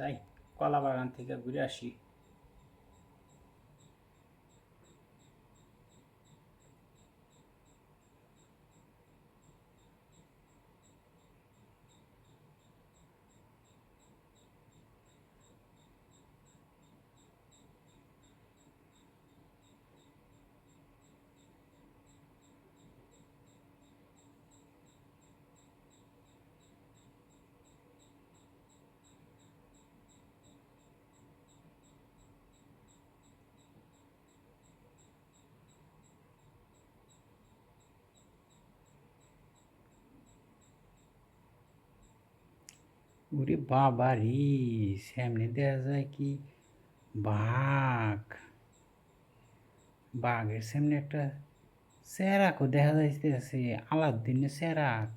যাই কলা বাগান থেকে ঘুরে আসি। ওরে বাবা রে সামনে দেখা যায় কি বাঘ বাঘের সামনে একটা চেরাকও দেখা যাইতেছে, আলাদিনের চেরাক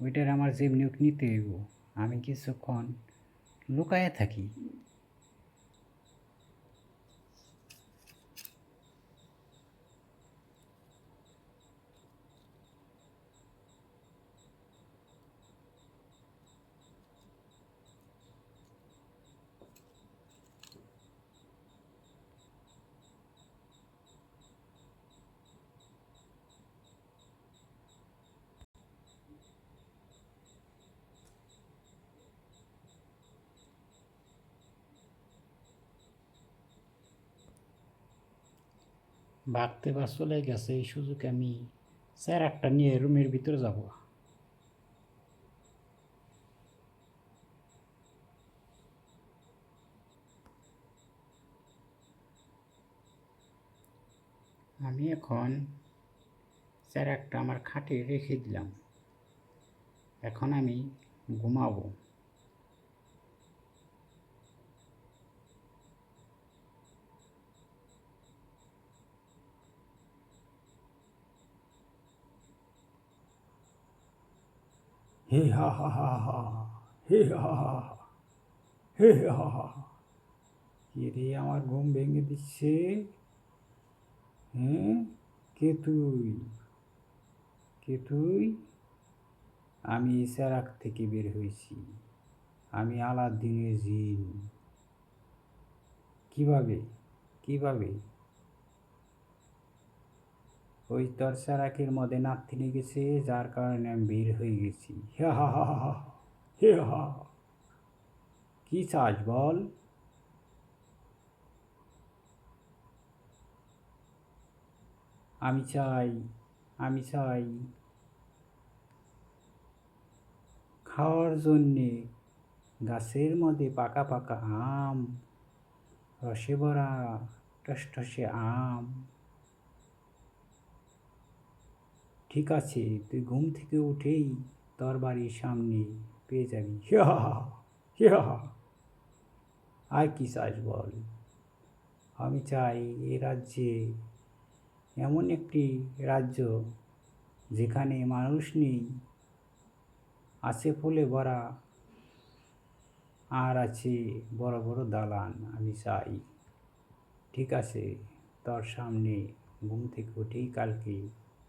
ওইটার আমার যেমনি নিতে হইব। আমি কিছুক্ষণ লুকায় থাকি। ভাগতে বা চলে গেছে, এই সুযোগে আমি চেরাকটা নিয়ে রুমের ভিতরে যাব। আমি এখন স্যার একটা আমার খাটে রেখে দিলাম। এখন আমি ঘুমাবো। হে হা হা হা হা হে, হা হা হা হে হা হা কে রে আমার ঘুম ভেঙে দিচ্ছে? হ্যাঁ? কে তুই? কে তুই? আমি সেরাক থেকে বের হয়েছি। আমি আলাদিনের জিন। কীভাবে? কীভাবে? ওই তোর সেরাকের মধ্যে নাতিনে গেছে যার কারণে আমি বের হয়ে গেছি। হে, হা হা চাস বল? আমি চাই আমি চাই। খাওয়ার জন্যে গাছের মধ্যে পাকা পাকা আম, রসে ভরা টসটসে আম। ঠিক আছে, তুই ঘুম থেকে উঠেই তোর বাড়ির সামনে পেয়ে যাবি। হিয়া আর কি চাস বল? আমি চাই এ রাজ্যে এমন একটি রাজ্য যেখানে মানুষ নেই, আছে ফুলে ভরা, আর আছে বড় বড় দালান। আমি চাই, ঠিক আছে, তোর সামনে ঘুম থেকে উঠেই কালকে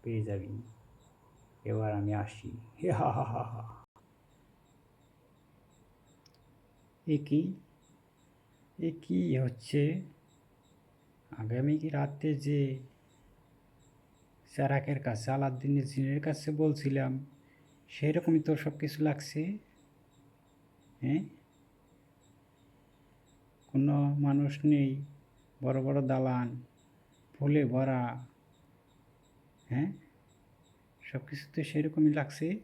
পেয়ে যাবি। এবার আমি আসি। হে হা হা হা হা। এ কি? এ কি হচ্ছে? আগামী রাতে যে স্যারাকের কাছে আলাদ্দিনের জিনের কাছে বলছিলাম সেই রকমই তোর সব কিছু লাগছে। হ্যাঁ কোনো মানুষ নেই, বড় বড় দালান, ফুলে ভরা হ্যাঁ? সব কিছু তো সেরকমই লাগছে।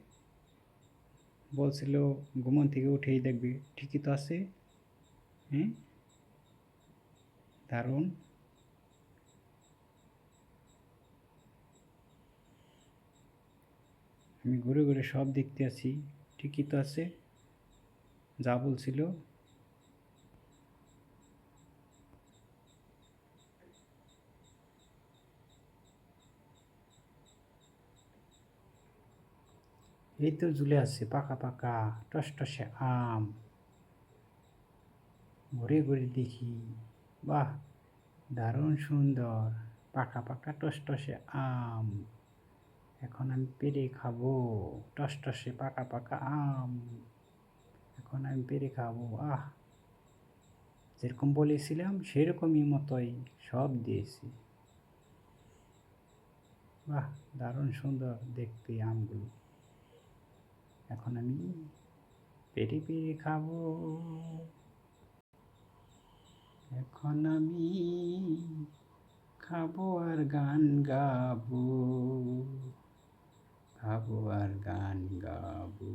বলছিল, ঘুমন থেকে উঠেই দেখবে, ঠিকই তো আছে। হ্যাঁ? দারুণ। আমি ঘুরে ঘুরে সব দেখতে আছি, ঠিকই তো আছে। যা বলছিল এই তো ঝুলে আছে, পাকা পাকা টসটসে আম। ঘুরে ঘুরে দেখি, বাহ, দারুণ সুন্দর, পাকা পাকা টসটসে আম। এখন আমি পেরে খাব টসটসে পাকা পাকা আম। এখন আমি পেরে খাব, আহ। যেরকম বলেছিলাম, সেরকমই মতোই সব দিয়েছি। বাহ, দারুণ সুন্দর দেখতে আমগুলো। এখন আমি পেরে পেরে খাব। এখন আমি খাব আর গান গাবো। খাব আর গান গাবো।